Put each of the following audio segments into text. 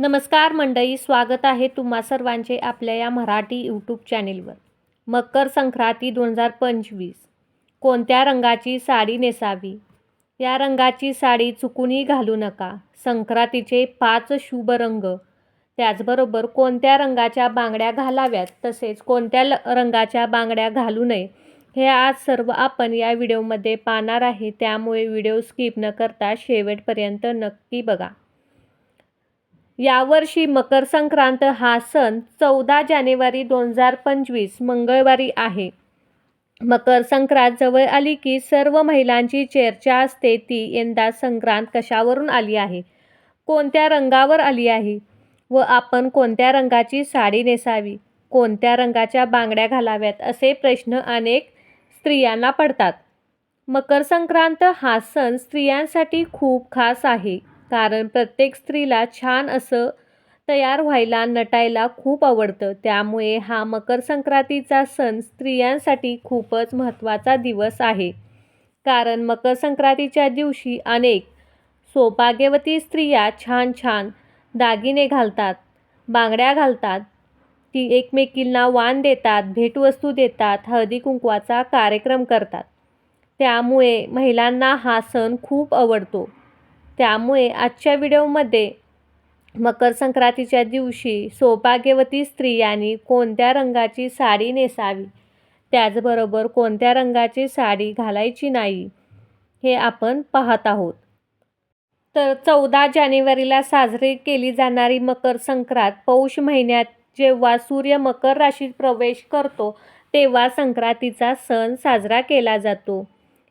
नमस्कार मंडळी स्वागत आहे तुम्हा सर्वांचे आपल्या या मराठी यूट्यूब चॅनेलवर मकर संक्रांती दोन हजार पंचवीस. कोणत्या रंगाची साडी नेसावी? या रंगाची साडी चुकूनही घालू नका. संक्रांतीचे पाच शुभ रंग. त्याचबरोबर कोणत्या रंगाच्या बांगड्या घालाव्यात तसेच कोणत्या ल रंगाच्या बांगड्या घालू नये हे आज सर्व आपण या व्हिडिओमध्ये पाहणार आहे. त्यामुळे व्हिडिओ स्किप न करता शेवटपर्यंत नक्की बघा. यावर्षी मकर संक्रांत हा सण चौदा जानेवारी दोन हजार पंचवीस मंगळवारी आहे. मकर संक्रांत जवळ आली की सर्व महिलांची चर्चा असते. ती यंदा संक्रांत कशावरून आली आहे? कोणत्या रंगावर आली आहे? व आपण कोणत्या रंगाची साडी नेसावी? कोणत्या रंगाच्या बांगड्या घालाव्यात? असे प्रश्न अनेक स्त्रियांना पडतात. मकर संक्रांत हा सण स्त्रियांसाठी खूप खास आहे. कारण प्रत्येक स्त्रीला छान असं तयार व्हायला नटायला खूप आवडतं. त्यामुळे हा मकर संक्रांतीचा सण स्त्रियांसाठी खूपच महत्त्वाचा दिवस आहे. कारण मकर संक्रांतीच्या दिवशी अनेक सौभाग्यवती स्त्रिया छान छान दागिने घालतात बांगड्या घालतात ती एकमेकींना वाण देतात भेटवस्तू देतात हळदी कुंकवाचा कार्यक्रम करतात. त्यामुळे महिलांना हा सण खूप आवडतो. त्यामुळे आजच्या व्हिडिओमध्ये मकर संक्रांतीच्या दिवशी सौभाग्यवती स्त्रियांनी कोणत्या रंगाची साडी नेसावी? त्याचबरोबर कोणत्या रंगाची साडी घालायची नाही? हे आपण पाहत आहोत. तर चौदा जानेवारीला साजरी केली जाणारी मकर संक्रांत पौष महिन्यात जेव्हा सूर्य मकर राशीत प्रवेश करतो तेव्हा संक्रांतीचा सण साजरा केला जातो.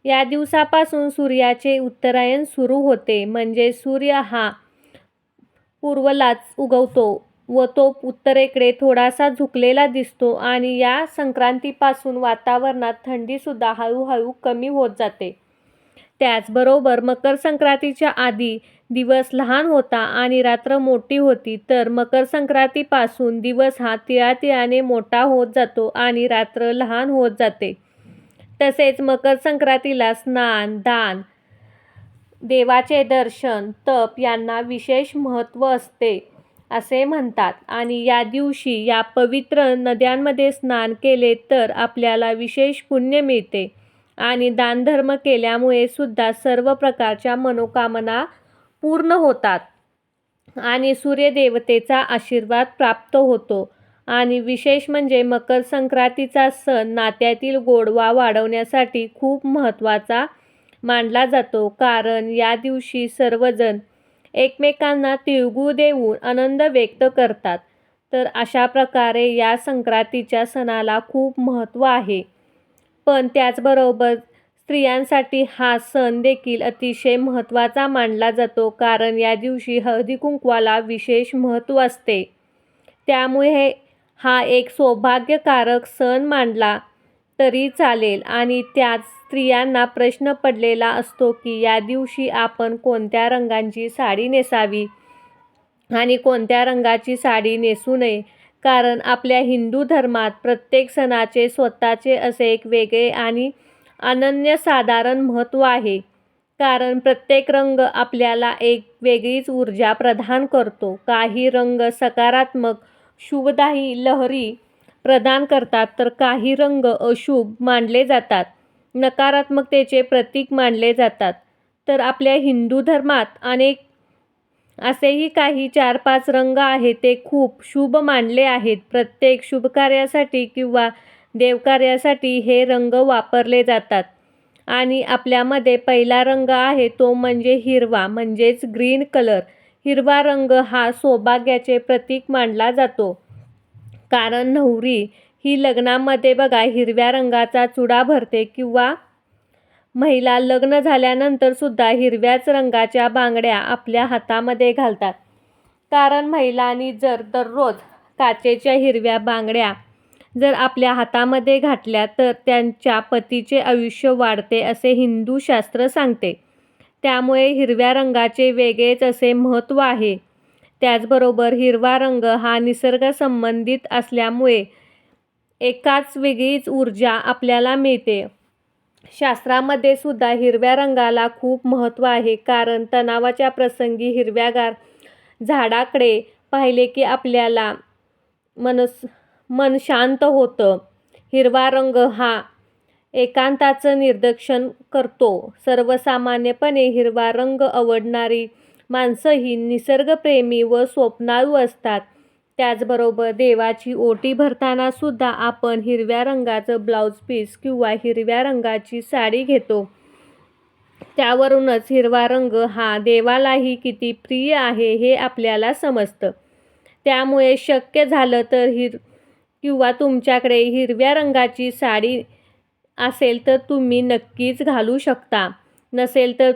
या दिवसापासून सूर्याचे उत्तरायण सुरू होते. म्हणजे सूर्य हा पूर्वलाच उगवतो व तो उत्तरेकडे थोडासा झुकलेला दिसतो आणि या संक्रांतीपासून वातावरणात थंडीसुद्धा हळूहळू कमी होत जाते. त्याचबरोबर मकर संक्रांतीच्या आधी दिवस लहान होता आणि रात्र मोठी होती तर मकर संक्रांतीपासून दिवस हा तिळातिळाने मोठा होत जातो आणि रात्र लहान होत जाते. तसेच मकर संक्रांतीला स्नान दान देवाचे दर्शन तप यांना विशेष महत्त्व असते असे म्हणतात. आणि या दिवशी या पवित्र नद्यांमध्ये स्नान केले तर आपल्याला विशेष पुण्य मिळते. आणि दानधर्म केल्यामुळे सुद्धा सर्व प्रकारच्या मनोकामना पूर्ण होतात. आणि सूर्यदेवतेचा आशीर्वाद प्राप्त होतो. आणि विशेष म्हणजे मकर संक्रांतीचा सण नात्यातील गोडवा वाढवण्यासाठी खूप महत्त्वाचा मानला जातो. कारण या दिवशी सर्वजण एकमेकांना तिळगूळ देऊन आनंद व्यक्त करतात. तर अशा प्रकारे या संक्रांतीच्या सणाला खूप महत्त्व आहे. पण त्याचबरोबर स्त्रियांसाठी हा सण देखील अतिशय महत्त्वाचा मानला जातो. कारण या दिवशी हळदी कुंकवाला विशेष महत्त्व असते. त्यामुळे हा एक सौभाग्यकारक सण मानला तरी चालेल आणि त्यात स्त्रियांना प्रश्न पडलेला असतो की या दिवशी आपण कोणत्या रंगांची साडी नेसावी? आणि कोणत्या रंगाची साडी नेसू नये? कारण आपल्या हिंदू धर्मात प्रत्येक सणाचे स्वतःचे असे एक वेगळे आणि अनन्यसाधारण महत्त्व आहे. कारण प्रत्येक रंग आपल्याला एक वेगळीच ऊर्जा प्रदान करतो. काही रंग सकारात्मक शुभदायी लहरी प्रदान करतात तर काही रंग अशुभ मानले जातात. नकारात्मकतेचे प्रतीक मानले जातात. तर आपल्या हिंदू धर्मात अनेक असेही काही चार पाच रंग आहेत ते खूप शुभ मानले आहेत. प्रत्येक शुभकार्यासाठी किंवा देवकार्यासाठी हे रंग वापरले जातात. आणि आपल्यामध्ये पहिला रंग आहे तो म्हणजे हिरवा म्हणजेच ग्रीन कलर. हिरवा रंग हा सौभाग्याचे प्रतीक मानला जातो. कारण नवरी ही लग्नामध्ये बघा हिरव्या रंगाचा चुडा भरते किंवा महिला लग्न झाल्यानंतर सुद्धा हिरव्याच रंगाच्या बांगड्या आपल्या हातामध्ये घालतात. कारण महिलांनी जर दररोज काचेच्या हिरव्या बांगड्या जर आपल्या हातामध्ये घातल्या तर त्यांच्या पतीचे आयुष्य वाढते असे हिंदू शास्त्र सांगते. त्यामुळे हिरव्या रंगाचे वेगळेच असे महत्त्व आहे. त्याचबरोबर हिरवा रंग हा निसर्गसंबंधित असल्यामुळे एकाच वेगळीच ऊर्जा आपल्याला मिळते. शास्त्रामध्ये सुद्धा हिरव्या रंगाला खूप महत्त्व आहे कारण तणावाच्या प्रसंगी हिरव्यागार झाडाकडे पाहिले की आपल्याला मनस मन शांत होतं. हिरवा रंग हा एकांताचं निदर्शन करतो. सर्वसामान्यपणे हिरवा रंग आवडणारी माणसं ही निसर्गप्रेमी व स्वप्नाळू असतात. त्याचबरोबर देवाची ओटी भरताना सुद्धा आपण हिरव्या रंगाचं ब्लाऊज पीस किंवा हिरव्या रंगाची साडी घेतो. त्यावरूनच हिरवा रंग हा देवालाही किती प्रिय आहे हे आपल्याला समजतं. त्यामुळे शक्य झालं तर हिर किंवा तुमच्याकडे हिरव्या रंगाची साडी असेल तर तुम्ही नक्कीच घालू शकता. नसेल तर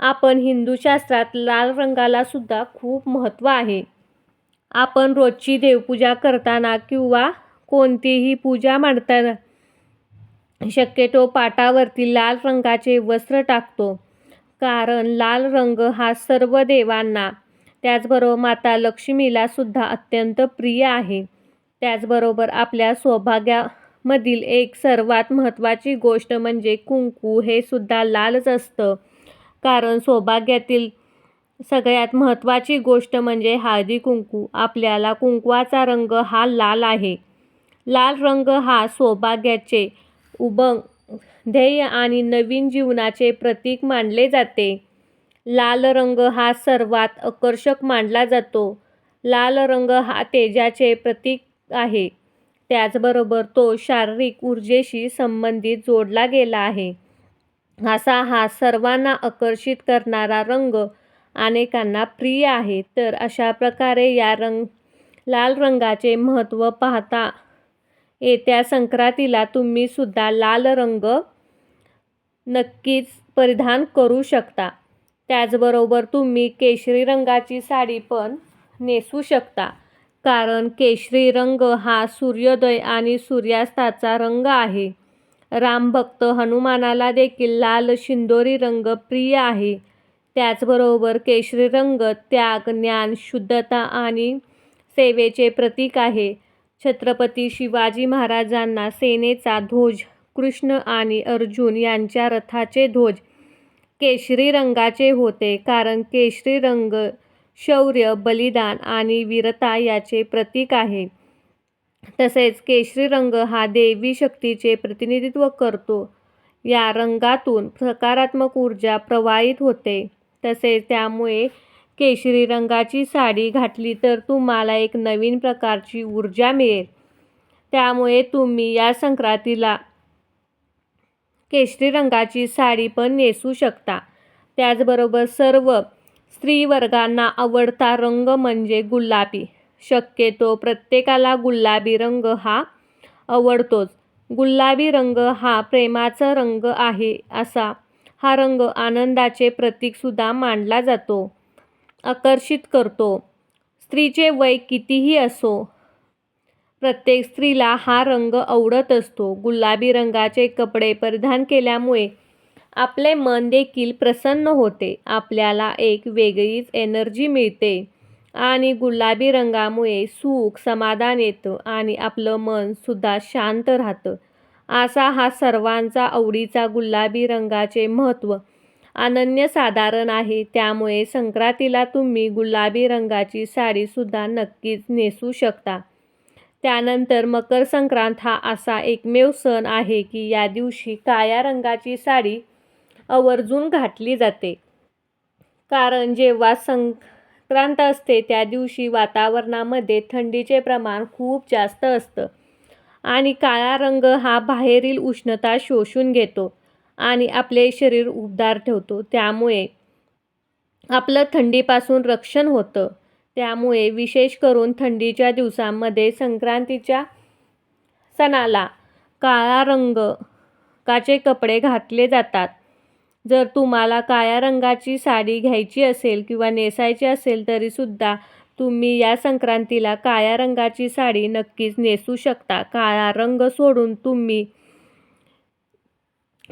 आपण हिंदू शास्त्रात लाल रंगाला सुद्धा खूप महत्त्व आहे. आपण रोजची देवपूजा करताना किंवा कोणतीही पूजा मांडताना शक्यतो पाटावरती लाल रंगाचे वस्त्र टाकतो. कारण लाल रंग हा सर्व देवांना त्याचबरोबर माता लक्ष्मीला सुद्धा अत्यंत प्रिय आहे. त्याचबरोबर आपल्या सौभाग्या मधील एक सर्वात महत्त्वाची गोष्ट म्हणजे कुंकू हे सुद्धा लालच असतं. कारण सौभाग्यातील सगळ्यात महत्त्वाची गोष्ट म्हणजे हळदी कुंकू. आपल्याला कुंकवाचा रंग हा लाल आहे. लाल रंग हा सौभाग्याचे उबंग ध्येय आणि नवीन जीवनाचे प्रतीक मानले जाते. लाल रंग हा सर्वात आकर्षक मानला जातो. लाल रंग हा तेजाचे प्रतीक आहे. त्याचबरोबर तो शारीरिक ऊर्जेशी संबंधित जोडला गेला आहे. असा हा सर्वांना आकर्षित करणारा रंग अनेकांना प्रिय आहे. तर अशा प्रकारे या रंग लाल रंगाचे महत्त्व पाहता येत्या संक्रांतीला तुम्ही सुद्धा लाल रंग नक्कीच परिधान करू शकता. त्याचबरोबर तुम्ही केशरी रंगाची साडी पण नेसू शकता. कारण केशरी रंग हा सूर्योदय आणि सूर्यास्ताचा रंग आहे. रामभक्त हनुमानाला देखील लाल शिंदोरी रंग प्रिय आहे. त्याचबरोबर केशरी रंग त्याग ज्ञान शुद्धता आणि सेवेचे प्रतीक आहे. छत्रपती शिवाजी महाराजांना सेनेचा ध्वज कृष्ण आणि अर्जुन यांच्या रथाचे ध्वज केशरी रंगाचे होते. कारण केशरी रंग शौर्य बलिदान आणि वीरता याचे प्रतीक आहे. तसेच केशरी रंग हा देवी शक्तीचे प्रतिनिधित्व करतो. या रंगातून सकारात्मक ऊर्जा प्रवाहित होते. तसेच त्यामुळे केशरी रंगाची साडी घातली तर तुम्हाला एक नवीन प्रकारची ऊर्जा मिळेल. त्यामुळे तुम्ही या संक्रांतीला केशरी रंगाची साडी पण नेसू शकता. त्याचबरोबर सर्व स्त्रीवर्गांना आवडता रंग म्हणजे गुलाबी. शक्यतो प्रत्येकाला गुलाबी रंग हा आवडतोच. गुलाबी रंग हा प्रेमाचा रंग आहे असा. हा रंग आनंदाचे प्रतीकसुद्धा मानला जातो. आकर्षित करतो. स्त्रीचे वय कितीही असो प्रत्येक स्त्रीला हा रंग आवडत असतो. गुलाबी रंगाचे कपडे परिधान केल्यामुळे आपले मन देखील प्रसन्न होते. आपल्याला एक वेगळीच एनर्जी मिळते. आणि गुलाबी रंगामुळे सुख समाधान येतं आणि आपलं मनसुद्धा शांत राहतं. असा हा सर्वांचा आवडीचा गुलाबी रंगाचे महत्त्व. अनन्यसाधारण आहे. त्यामुळे संक्रांतीला तुम्ही गुलाबी रंगाची साडीसुद्धा नक्कीच नेसू शकता. त्यानंतर मकर संक्रांत हा असा एकमेव सण आहे की या दिवशी काळ्या रंगाची साडी आवर्जून घातली जाते. कारण जेव्हा संक्रांत असते त्या दिवशी वातावरणामध्ये थंडीचे प्रमाण खूप जास्त असतं आणि काळा रंग हा बाहेरील उष्णता शोषून घेतो आणि आपले शरीर उबदार ठेवतो. त्यामुळे आपलं थंडीपासून रक्षण होतं. त्यामुळे विशेष करून थंडीच्या दिवसांमध्ये संक्रांतीच्या सणाला काळा रंग काचे कपडे घातले जातात. जर तुम्हाला काळ्या रंगाची साडी घ्यायची असेल किंवा नेसायची असेल तरीसुद्धा तुम्ही या संक्रांतीला काळ्या रंगाची साडी नक्कीच नेसू शकता. काळा रंग सोडून तुम्ही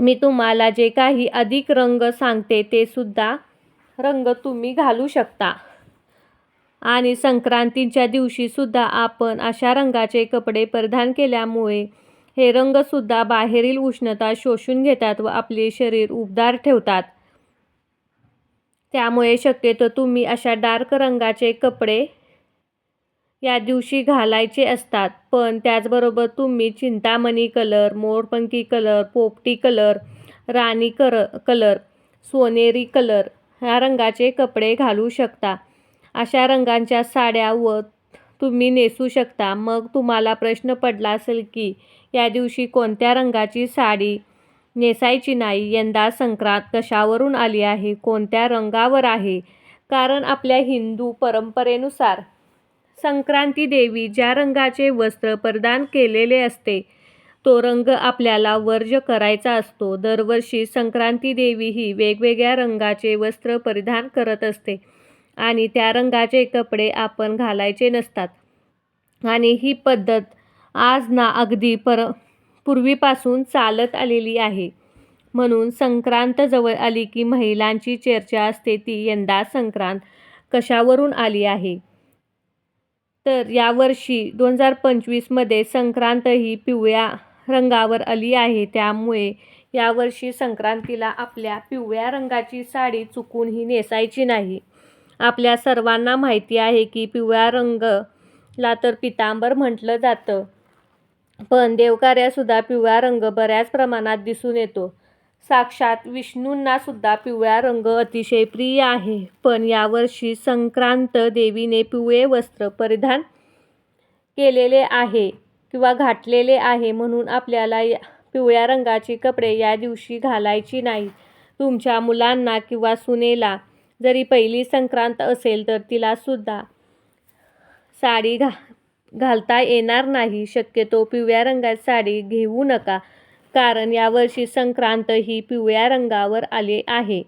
मी तुम्हाला जे काही अधिक रंग सांगते ते सुद्धा रंग तुम्ही घालू शकता. आणि संक्रांतीच्या दिवशीसुद्धा आपण अशा रंगाचे कपडे परिधान केल्यामुळे हे रंगसुद्धा बाहेरील उष्णता शोषून घेतात व आपले शरीर उबदार ठेवतात. त्यामुळे शक्यतो तुम्ही अशा डार्क रंगाचे कपडे या दिवशी घालायचे असतात. पण त्याचबरोबर तुम्ही चिंतामणी कलर मोरपंखी कलर पोपटी कलर राणी कर कलर सोनेरी कलर ह्या रंगाचे कपडे घालू शकता. अशा रंगांच्या साड्या व तुम्ही नेसू शकता. मग तुम्हाला प्रश्न पडला असेल की या दिवशी कोणत्या रंगाची साडी नेसायची नाही यंदा संक्रांत कशावरून आली आहे कोणत्या रंगावर आहे? कारण आपल्या हिंदू परंपरेनुसार संक्रांती देवी ज्या रंगाचे वस्त्र परिधान केलेले असते तो रंग आपल्याला वर्ज करायचा असतो. दरवर्षी संक्रांती देवी ही वेगवेगळ्या रंगाचे वस्त्र परिधान करत असते आणि त्या रंगाचे कपडे आपण घालायचे नसतात. आणि ही पद्धत आज ना अगदी पर पूर्वीपासून चालत आलेली आहे. म्हणून संक्रांत जवळ आली की महिलांची चर्चा असते ती यंदा संक्रांत कशावरून आली आहे? तर यावर्षी दोन हजार पंचवीसमध्ये संक्रांत ही पिवळ्या रंगावर आली आहे. त्यामुळे यावर्षी संक्रांतीला आपल्या पिवळ्या रंगाची साडी चुकूनही नेसायची नाही. आपल्या सर्वांना माहिती आहे की पिवळ्या रंगला तर पितांबर म्हटलं जातं. पण देवकार्यासुद्धा पिवळा रंग बऱ्याच प्रमाणात दिसून येतो. साक्षात विष्णूंनासुद्धा पिवळा रंग अतिशय प्रिय आहे. पण यावर्षी संक्रांत देवीने पिवळे वस्त्र परिधान केलेले आहे किंवा घातलेले आहे म्हणून आपल्याला या पिवळ्या रंगाची कपडे या दिवशी घालायची नाही. तुमच्या मुलांना किंवा सुनेला जरी पहिली संक्रांत असेल तर तिलासुद्धा साडी घा घालता येणार नाही. शक्यतो पिवळ्या रंगाची साडी घेऊ नका कारण यावर्षी संक्रांत ही पिवळ्या रंगावर आले आहे.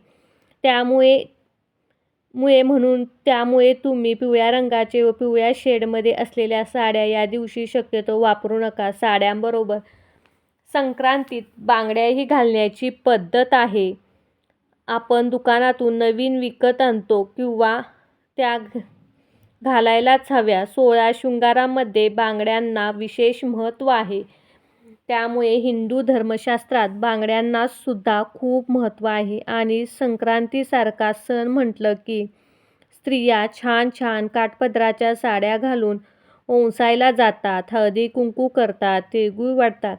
त्यामुळे मुळे म्हणून त्यामुळे तुम्ही पिवळ्या रंगाचे व पिवळ्या शेडमध्ये असलेल्या साड्या या दिवशी शक्यतो वापरू नका. साड्यांबरोबर संक्रांतीत बांगड्याही घालण्याची पद्धत आहे. आपण दुकानातून नवीन विकत आणतो किंवा त्या घालायलाच हव्या. सोळा शृंगारामध्ये बांगड्यांना विशेष महत्त्व आहे. त्यामुळे हिंदू धर्मशास्त्रात बांगड्यांना सुद्धा खूप महत्त्व आहे. आणि संक्रांतीसारखा सण म्हटलं की स्त्रिया छान छान काठपदराच्या साड्या घालून ओंसायला जातात. हळदी कुंकू करतात तिळगुळ वाटतात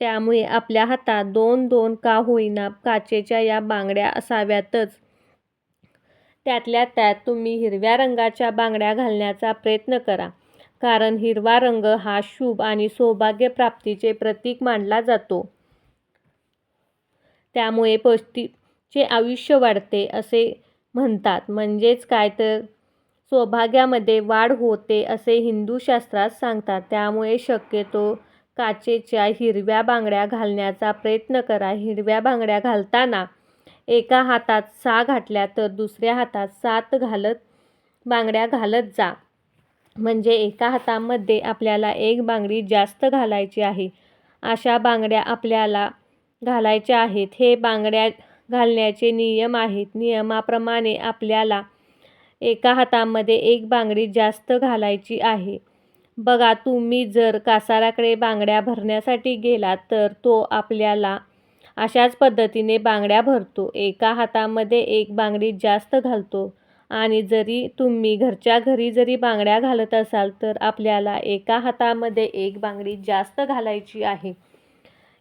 त्यामुळे आपल्या हातात दोन दोन का होईना काचेच्या या बांगड्या असाव्यातच. त्यातल्या त्यात तुम्ही हिरव्या रंगाच्या बांगड्या घालण्याचा प्रयत्न करा. कारण हिरवा रंग हा शुभ आणि सौभाग्यप्राप्तीचे प्रतीक मानला जातो. त्यामुळे पौष्टिकचे आयुष्य वाढते असे म्हणतात. म्हणजेच काय तर? सौभाग्यामध्ये वाढ होते असे हिंदू शास्त्रात सांगतात. त्यामुळे शक्यतो काचेच्या हिरव्या बांगड्या घालण्याचा प्रयत्न करा. हिरव्या बांगड्या घालताना एका हातात सहा घातल्या तर दुसऱ्या हातात सात घालत बांगड्या घालत जा. म्हणजे एका हातामध्ये आपल्याला एक बांगडी जास्त घालायची आहे. अशा बांगड्या आपल्याला घालायच्या आहेत. हे बांगड्या घालण्याचे नियम आहेत. नियमाप्रमाणे आपल्याला एका हातामध्ये एक बांगडी जास्त घालायची आहे. बघा तुम्ही जर कासाराकडे बांगड्या भरण्यासाठी गेलात तर तो आपल्याला अशाच पद्धतीने बांगड्या भरतो. एका हातामध्ये एक बांगडी जास्त घालतो. आणि जरी तुम्ही घरच्या घरी जरी बांगड्या घालत असाल तर आपल्याला एका हातामध्ये एक बांगडी जास्त घालायची आहे.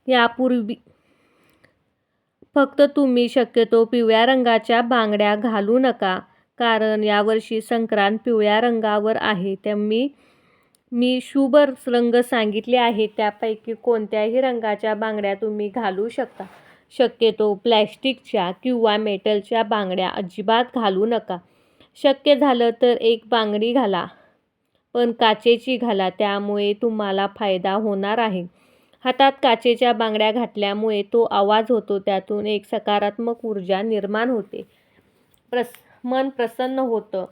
यापूर्वी फक्त तुम्ही शक्यतो पिवळ्या रंगाच्या बांगड्या घालू नका कारण यावर्षी संक्रांत पिवळ्या रंगावर आहे. त्यामुळे मी शुभर्स रंग सांगितले आहेत त्यापैकी कोणत्याही रंगाच्या बांगड्या तुम्ही घालू शकता. शक्यतो प्लॅस्टिकच्या किंवा मेटलच्या बांगड्या अजिबात घालू नका. शक्य झालं तर एक बांगडी घाला पण काचेची घाला त्यामुळे तुम्हाला फायदा होणार आहे. हातात काचेच्या बांगड्या घातल्यामुळे तो आवाज होतो त्यातून एक सकारात्मक ऊर्जा निर्माण होते. प्रस मन प्रसन्न होतं.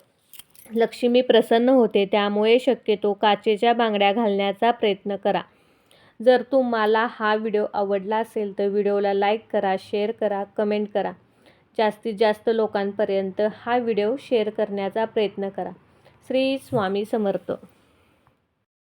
लक्ष्मी प्रसन्न होते त्यामुळे शक्यतो काचेच्या बांगड्या घालण्याचा प्रयत्न करा. जर तुम्हाला हा व्हिडिओ आवडला असेल तर व्हिडिओला लाईक करा शेअर करा कमेंट करा. जास्तीत जास्त लोकांपर्यंत हा व्हिडिओ शेअर करण्याचा प्रयत्न करा. श्री स्वामी समर्थ.